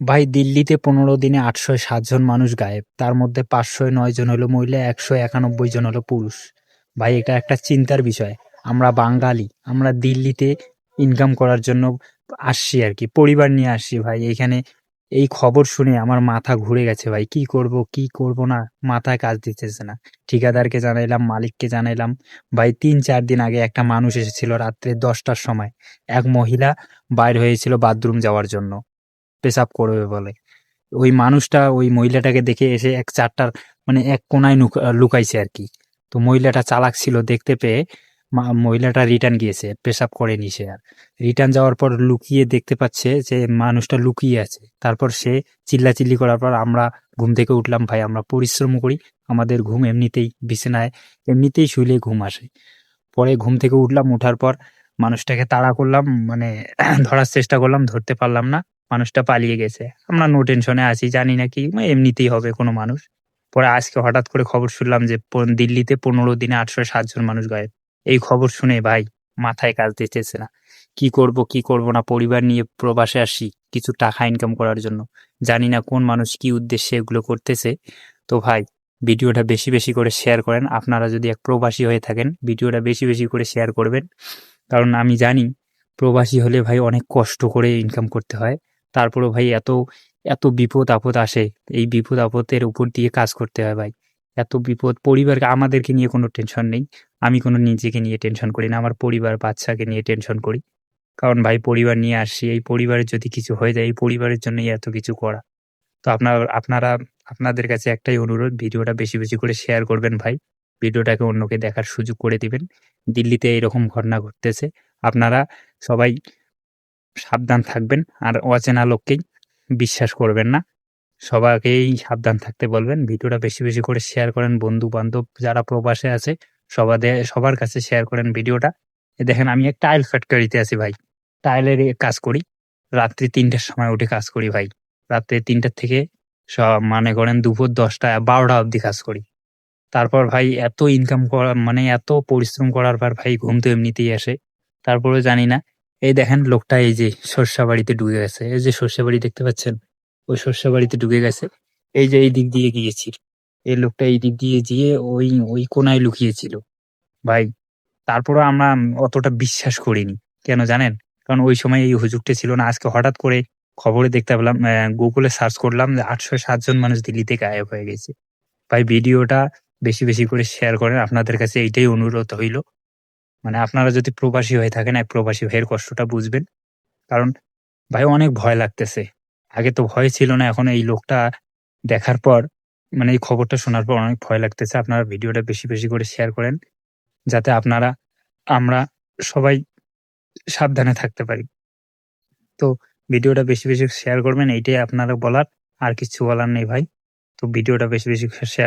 ভাই, দিল্লিতে পনেরো দিনে আটশো সাতজন মানুষ গায়েব। তার মধ্যে পাঁচশো নয় জন হলো মহিলা, একশো একানব্বই জন হলো পুরুষ। ভাই, এটা একটা চিন্তার বিষয়। আমরা বাঙালি, আমরা দিল্লিতে ইনকাম করার জন্য আসছি আর কি, পরিবার নিয়ে আসছি ভাই। এখানে এই খবর শুনে আমার মাথা ঘুরে গেছে ভাই। কি করব কি করব না, মাথায় কাজ দিতেছে না। ঠিকাদারকে জানাইলাম, মালিককে জানাইলাম। ভাই, তিন চার দিন আগে একটা মানুষ এসেছিল রাত্রে দশটার সময়। এক মহিলা বাইর হয়েছিল বাথরুম যাওয়ার জন্য। পেশাব করবে বলে। ওই মানুষটা, ওই মহিলাটাকে দেখে এসে এক চারটার মানে এক কোনায় লুকাইছে আর কি। তো মহিলাটা চালাক ছিল দেখতে পেয়ে মহিলাটা রিটার্ন গিয়েছে, পেশাব করেনি সে আর। রিটার্ন যাওয়ার পর লুকিয়ে দেখতে পাচ্ছে যে মানুষটা লুকিয়ে আছে। তারপর সে চিল্লাচিল্লি করার পর আমরা ঘুম থেকে উঠলাম, ভাই, আমরা পরিশ্রম করি, আমাদের ঘুম এমনিতেই বিছানায়, এমনিতেই শুলে ঘুম আসে। পরে ঘুম থেকে উঠলাম, উঠার পর মানুষটাকে তাড়া করলাম মানে ধরার চেষ্টা করলাম, ধরতে পারলাম না। মানুষটা পালিয়ে গেছে। আমরা নো টেনশনে আছি, জানি না কি মানে এমনিতেই হবে কোনো মানুষ। পরে আজকে হঠাৎ করে খবর শুনলাম যে দিল্লিতে পনেরো দিনে আটশো সাতজন মানুষ গায়েব। এই খবর শুনে ভাই মাথায় কাজ দিতেছে না। কি করব কি করব না? পরিবার নিয়ে প্রবাসে আসি, কিছু টাকা ইনকাম করার জন্য। জানি না কোন মানুষ কি উদ্দেশ্যে এগুলো করতেছে। তো ভাই, ভিডিওটা বেশি বেশি করে শেয়ার করেন। আপনারা যদি এক প্রবাসী হয়ে থাকেন, ভিডিওটা বেশি বেশি করে শেয়ার করবেন। কারণ আমি জানি, প্রবাসী হলে ভাই অনেক কষ্ট করে ইনকাম করতে হয়। তারপরেও ভাই এত এত বিপদ আপদ আসে, এই বিপদ আপদের উপর দিয়ে কাজ করতে হয় ভাই। এত বিপদ, পরিবারকে, আমাদেরকে নিয়ে কোনো টেনশন নেই। আমি কোনো নিজেকে নিয়ে টেনশন করি না, আমার পরিবার, বাচ্চাকে নিয়ে টেনশন করি। কারণ ভাই, পরিবার নিয়ে আসছি, এই পরিবারের যদি কিছু হয়ে যায়, এই পরিবারের জন্যই এত কিছু করা। তো আপনার, আপনারা, আপনাদের কাছে একটাই অনুরোধ, ভিডিওটা বেশি বেশি করে শেয়ার করবেন ভাই। ভিডিওটাকে অন্যকে দেখার সুযোগ করে দিবেন। দিল্লিতে এরকম ঘটনা ঘটতেছে। আপনারা সবাই সাবধান থাকবেন আর অচেনা লোককেই বিশ্বাস করবেন না। সবাইকেই সাবধান থাকতে বলবেন। ভিডিওটা বেশি বেশি করে শেয়ার করেন বন্ধু বান্ধব যারা প্রবাসে আছে, সবাদের, সবার কাছে শেয়ার করেন ভিডিওটা। দেখেন, আমি এক টাইল ফ্যাক্টরিতে আছি ভাই। টাইলের কাজ করি। রাত্রি তিনটার সময় উঠে কাজ করি ভাই। রাত্রে তিনটার থেকে সব মানে করেন দুপুর দশটা, বারোটা অবধি কাজ করি। তারপর ভাই এত ইনকাম করা মানে এত পরিশ্রম করার পর ভাই ঘুম তো এমনিতেই আসে। তারপরে জানি না এই দেখেন লোকটা এই যে সর্ষা বাড়িতে ঢুকে গেছে। এই যে সর্ষা বাড়ি দেখতে পাচ্ছেন? ওই সর্ষা বাড়িতে ঢুকে গেছে। এই যে এই দিক দিয়ে গিয়েছিল এই লোকটা এই দিক দিয়ে গিয়ে ওই ওই কোনায় লুকিয়েছিল। ভাই তারপরে আমরা অতটা বিশ্বাস করিনি। কেন জানেন? কারণ ওই সময় এই হুজুগটা ছিল না। আজকে হঠাৎ করে খবরে দেখতে পেলাম গুগলে সার্চ করলাম যে আটশো সাতজন মানুষ দিল্লিতে গায়েব হয়ে গেছে। ভাই, ভিডিওটা বেশি বেশি করে শেয়ার করেন। আপনাদের কাছে এইটাই অনুরোধ হইল মানে আপনারা যদি প্রবাসী হয়ে থাকেন এক প্রবাসী ভাইয়ের কষ্টটা বুঝবেন। কারণ ভাই অনেক ভয় লাগতেছে। আগে তো ভয় ছিল না, এখন এই লোকটা দেখার পর মানে এই খবরটা শোনার পর অনেক ভয় লাগতেছে। আপনারা ভিডিওটা বেশি বেশি করে শেয়ার করেন, যাতে আপনারা, আমরা সবাই সাবধানে থাকতে পারি। তো ভিডিওটা বেশি বেশি শেয়ার করবেন, এইটাই আপনারা বলার। আর কিছু বলার নেই ভাই। তো ভিডিওটা বেশি বেশি শেয়ার